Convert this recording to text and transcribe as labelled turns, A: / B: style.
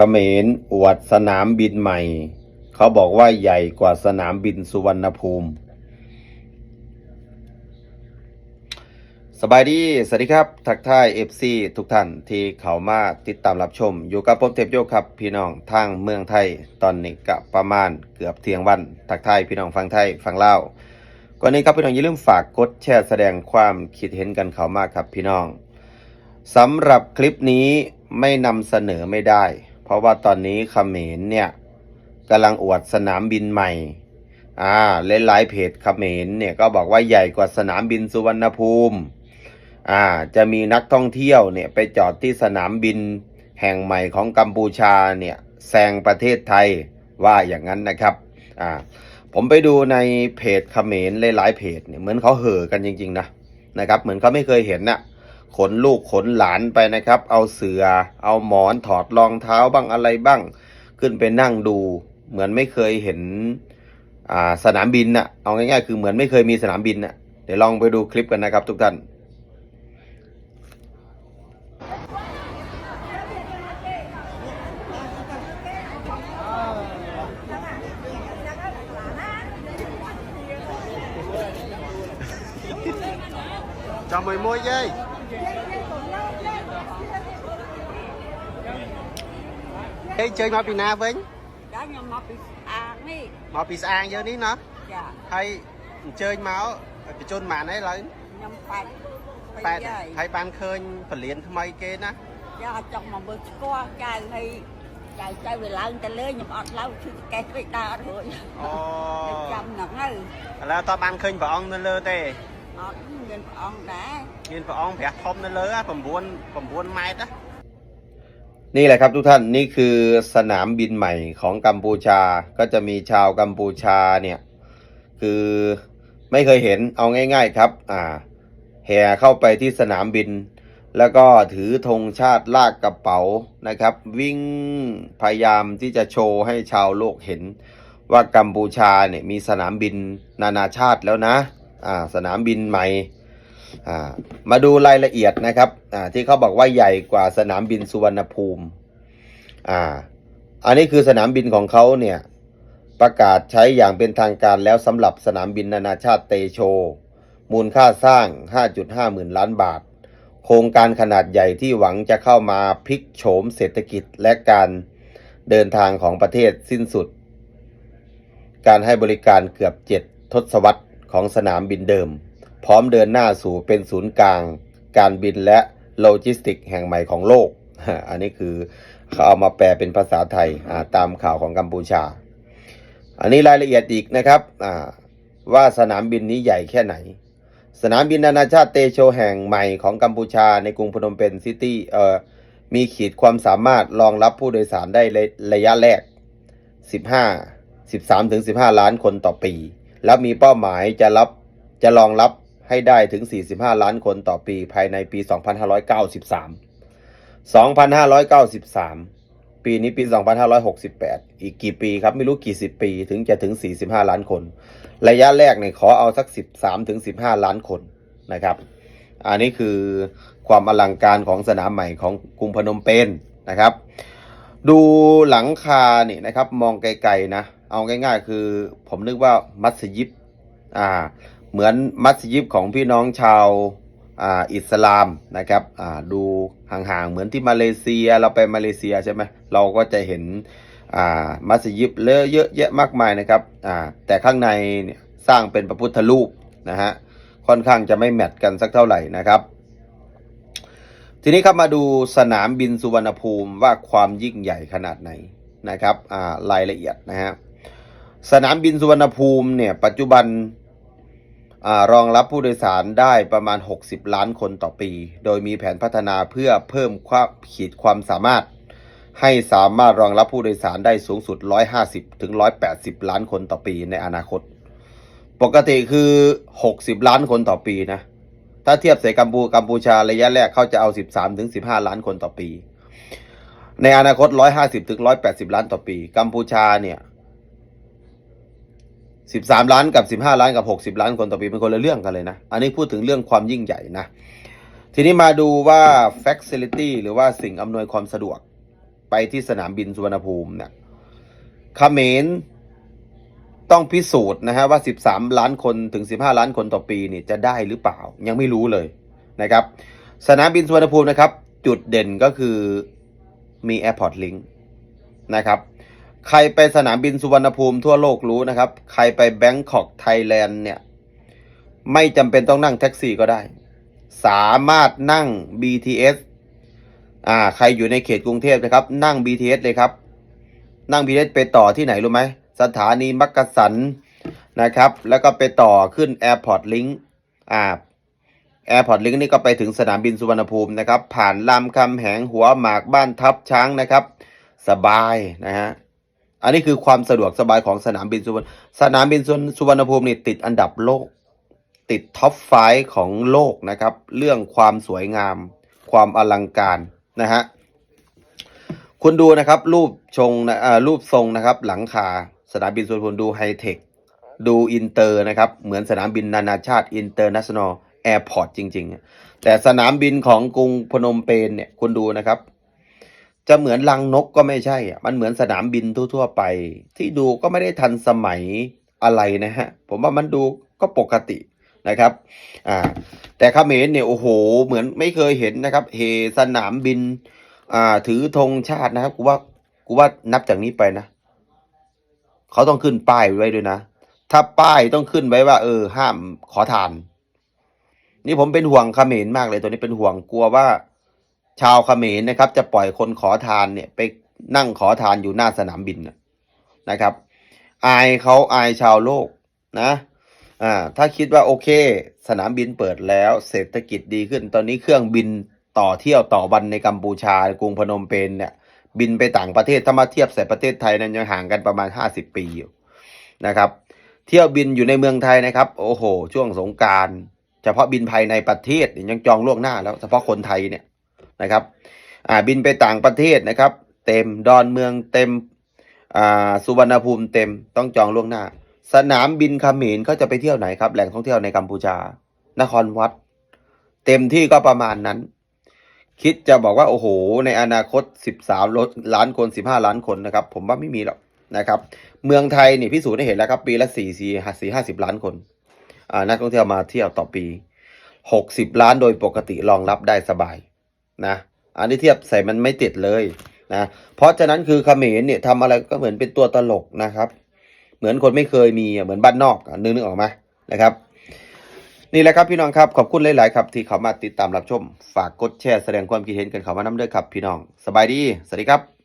A: เขมรอวดสนามบินใหม่ เขาบอกว่าใหญ่กว่าสนามบินสุวรรณภูมิ สบายดี สวัสดีครับ ทักทาย FC ทุกท่านที่เขามาติดตามรับชม อยู่กับผมเทพโยครับ พี่น้องทางเมืองไทย ตอนนี้ก็ประมาณเกือบเที่ยงวัน ทักทายพี่น้องฟังไทยฟังเล่าวก่อนนี้ครับพี่น้องอย่าลืมฝากกดแชร์แสดงความคิดเห็นกันเขามากครับพี่น้องสำหรับคลิปนี้ไม่นำเสนอไม่ได้ เพราะว่าตอนนี้เขมรเนี่ยกำลังอวดสนามบินใหม่ อ่าหลายๆเพจเขมรเนี่ยก็บอกว่าใหญ่กว่าสนามบินสุวรรณภูมิ อ่า จะมีนักท่องเที่ยวเนี่ยไปจอดที่สนามบินแห่งใหม่ของกัมพูชาเนี่ยแซงประเทศไทยว่าอย่างนั้นนะครับ อ่า ผมไปดูในเพจเขมรหลายๆเพจเนี่ยเหมือนเขาเห่อกันจริงๆนะนะครับ เหมือนเขาไม่เคยเห็นน่ะ ขนลูกขนหลานไปนะครับ เอาเสือ เอาหมอนถอดรองเท้าบ้างอะไรบ้าง ขึ้นไปนั่งดู เหมือนไม่เคยเห็นสนามบินน่ะเอาง่ายๆ คือเหมือนไม่เคยมีสนามบินน่ะเดี๋ยวลองไปดูคลิปกันนะครับทุกท่านจอมวยมวยยั
B: ย គេជើញមកពីណាវិញ
C: ចាខ្ញុំមកពីស្អាងនេះ
A: មកពីស្អាងយើងនេះណោះ
C: ចា
A: ហើយអញ្ជើញមក
B: បញ្ជូនប៉ុន្មានហើយឡើយ
C: ខ្ញុំប៉ែតប៉ែ
A: ត
C: ហើយ
A: បានឃើញពលានថ្មីគេណា
C: ចាចង់មកមើលស្គាល់ចៅហើយចៅចៅវាឡើងទៅលើខ្ញុំអត់ឡើងឈឺកេះពេកដើរអត់រួចអូចាំហ្នឹងហើយ
A: ឥឡូវតើបានឃើញព្រះ
C: អង្គនៅលើទេអត់មានព្រះអង្គដែរ
A: មានព្រះអង្គប្រាក់ធំនៅលើ9 9ម៉ែត្រណា นี่แหละครับทุกท่านนี่คือสนามบินใหม่ของกัมพูชาก็จะมีชาวกัมพูชาเนี่ยคือไม่เคยเห็นเอาง่าย ๆครับอ่าแห่เข้าไปที่สนามบิน แล้วก็ถือธงชาติลากกระเป๋านะครับ วิ่งพยายามที่จะโชว์ให้ชาวโลกเห็น ว่ากัมพูชาเนี่ยมีสนามบินนานาชาติแล้วนะอ่าสนามบินใหม่ มาดูรายละเอียดนะครับที่เขาบอกว่าใหญ่กว่าสนามบินสุวรรณภูมิอ่าอันนี้คือสนามบินของเขาเนี่ยประกาศใช้อย่างเป็นทางการแล้วสำหรับสนามบินนานาชาติเตโช มูลค่าสร้าง 5.5 หมื่นล้านบาท โครงการขนาดใหญ่ที่หวังจะเข้ามาพลิกโฉมเศรษฐกิจและการเดินทางของประเทศสิ้นสุด การให้บริการเกือบ 7 ทศวรรษของสนามบินเดิม พร้อมเดินหน้าสู่เป็นศูนย์กลาง การบินและโลจิสติก แห่งใหม่ของโลก อันนี้คือเขาเอามาแปลเป็นภาษาไทยตามข่าวของกัมพูชา อันนี้รายละเอียดอีกนะครับว่าสนามบินนี้ใหญ่แค่ไหน สนามบินนานาชาติเตโชแห่งใหม่ของกัมพูชาในกรุงพนมเปญซิตี้เอ่อมีขีดความสามารถรองรับผู้โดยสารได้ระยะแรก 15-13-15 ล้านคนต่อปี แล้วมีเป้าหมายจะรับจะรองรับ ให้ได้ถึง 45 ล้านคนต่อปีภายในปี 2593 2593 ปีนี้ปี 2568 อีกกี่ปีครับไม่รู้กี่สิบปีถึงจะถึง 45 ล้านคน ระยะแรกเนี่ยขอเอาสัก 13ถึง15 ล้านคนนะครับ อันนี้คือความอลังการของสนามใหม่ของกรุงพนมเปญนะครับ ดูหลังคาเนี่ยนะครับมองไกลๆนะ เอาง่ายๆ คือผมนึกว่ามัสยิดอ่า เหมือนมัสยิดของพี่น้องชาวอ,าอิสลามนะครับดูห่างๆเหมือนที่มาเลเซียเราไปมาเลเซียใช่ไหมเราก็จะเห็นมัสยิดเลอะเยอะแยะมากมายนะครับแต่ข้างในเนี่ยสร้างเป็นพระพุทธรูปนะฮะค่อนข้างจะไม่แมทกันสักเท่าไหร่นะครับ ทีนี้ครับมาดูสนามบินสุวรรณภูมิว่าความยิ่งใหญ่ขนาดไหนนะครับรายละเอียดนะฮะสนามบินสุวรรณภูมิเนี่ยปัจจุบัน รองรับผู้โดยสารได้ประมาณ 60 ล้านคนต่อปี โดยมีแผนพัฒนาเพื่อเพิ่มความขีดความสามารถ ให้สามารถรองรับผู้โดยสารได้สูงสุด 150 ถึง 180 ล้านคนต่อปีในอนาคต ปกติคือ 60 ล้านคนต่อปีนะ ถ้าเทียบใส่กัมพูกัมพูชาระยะแรกเขาจะเอา 13 ถึง 15 ล้านคนต่อปี ในอนาคต 150 ถึง 180 ล้านต่อปี กัมพูชาเนี่ย 13ล้านกับ15ล้านกับ60ล้านคนต่อปีเป็นคนละเรื่องกันเลยนะ อันนี้พูดถึงเรื่องความยิ่งใหญ่นะ ทีนี้มาดูว่า facility หรือว่าสิ่งอำนวยความสะดวกไปที่สนามบินสุวรรณภูมิเนี่ยเขมรต้องพิสูจน์นะฮะว่า 13 ล้านคนถึง 15 ล้านคนต่อปีนี่จะได้หรือเปล่า ยังไม่รู้เลยนะครับ สนามบินสุวรรณภูมินะครับ จุดเด่นก็คือมี Airport Link นะครับ ใครไปสนามบินสุวรรณภูมิทั่วโลกรู้นะครับ ใครไปแบงคอกไทยแลนด์เนี่ย ไม่จำเป็นต้องนั่งแท็กซี่ก็ได้ สามารถนั่ง BTS อ่า ใครอยู่ในเขตกรุงเทพนะครับ นั่ง BTS เลยครับ นั่ง BTS ไปต่อที่ไหนรู้ไหม สถานีมักกะสันนะครับ แล้วก็ไปต่อขึ้น Airport Link อ่า Airport Link นี่ก็ไปถึงสนามบินสุวรรณภูมินะครับ ผ่านลำคำแหงหัวหมากบ้านทับช้างนะครับ สบายนะฮะ อันนี้คือความสะดวกสบายของสนามบินสุวรรณสนามบินสุวรรณภูมินี่ติดอันดับโลก ติดท็อปไฟของโลกนะครับ เรื่องความสวยงาม ความอลังการนะฮะคุณดูนะครับรูปชงนะอ่ารูปทรงนะครับ หลังคาสนามบินสุวรรณภูมิดูไฮเทคดูอินเตอร์นะครับ เหมือนสนามบินนานาชาติอินเตอร์เนชั่นแนลแอร์พอร์ตจริง ๆ แต่สนามบินของกรุงพนมเปญเนี่ยคุณดูนะครับ จะเหมือนลังนกก็ไม่ใช่มันเหมือนสนามบินทั่วๆไป ที่ดูก็ไม่ได้ทันสมัยอะไรนะฮะ ผมว่ามันดูก็ปกตินะครับ อ่า แต่เขมรเนี่ยโอ้โห เหมือนไม่เคยเห็นนะครับ เฮสนามบิน อ่า ถือธงชาตินะครับกูว่ากูว่านับจากนี้ไปนะเขาต้องขึ้นป้ายไว้ด้วยนะ ถ้าป้ายต้องขึ้นไว้ว่า เออ ห้ามขอทาน นี่ผมเป็นห่วงเขมรมากเลยตัวนี้เป็นห่วงกลัวว่า ชาวเขมรนะครับ จะปล่อยคนขอทานเนี่ยไปนั่งขอทานอยู่หน้าสนามบินนะครับ อายเขาอายชาวโลกนะอ่าถ้าคิดว่าโอเค สนามบินเปิดแล้วเศรษฐกิจดีขึ้น ตอนนี้เครื่องบินต่อเที่ยวต่อวันในกัมพูชากรุงพนมเปญเนี่ยบินไปต่างประเทศถ้ามาเทียบใส่ประเทศไทยนั้นยังห่างกันประมาณ 50 ปีอยู่นะครับ เที่ยวบินอยู่ในเมืองไทยนะครับ โอ้โห ช่วงสงการ เฉพาะบินภายในประเทศยังจองล่วงหน้าแล้วเฉพาะคนไทยเนี่ย นะครับอ่าบินไปต่างประเทศนะครับ เต็มดอนเมืองเต็มอ่าสุวรรณภูมิเต็มต้องจองล่วงหน้า สนามบินเขมรเขาจะไปเที่ยวไหนครับ แหล่งท่องเที่ยวในกัมพูชา นครวัด เต็มที่ก็ประมาณนั้น คิดจะบอกว่าโอ้โห ในอนาคต 13ล้านคน 15 ล้านคนนะครับ ผมว่าไม่มีหรอกนะครับ เมืองไทยนี่พิสูจน์ได้เห็นแล้วครับ ปีละ4 4 4 50 ล้านคนอ่านักท่องเที่ยวมาเที่ยวต่อปี 60 ล้านโดยปกติรองรับได้สบาย นะ อันนี้เทียบใส่มันไม่ติดเลยนะ เพราะฉะนั้นคือเขมรเนี่ยทำอะไรก็เหมือนเป็นตัวตลกนะครับ เหมือนคนไม่เคยมีเหมือนบ้านนอกนึกนึกออกไหมนะครับ นี่แหละครับพี่น้องครับขอบคุณหลาย ๆ ครับ ที่เขามาติดตามรับชม ฝากกดแชร์แสดงความคิดเห็นกันเขามาน้ำเด้อครับ พี่น้องสบายดีสวัสดีครับ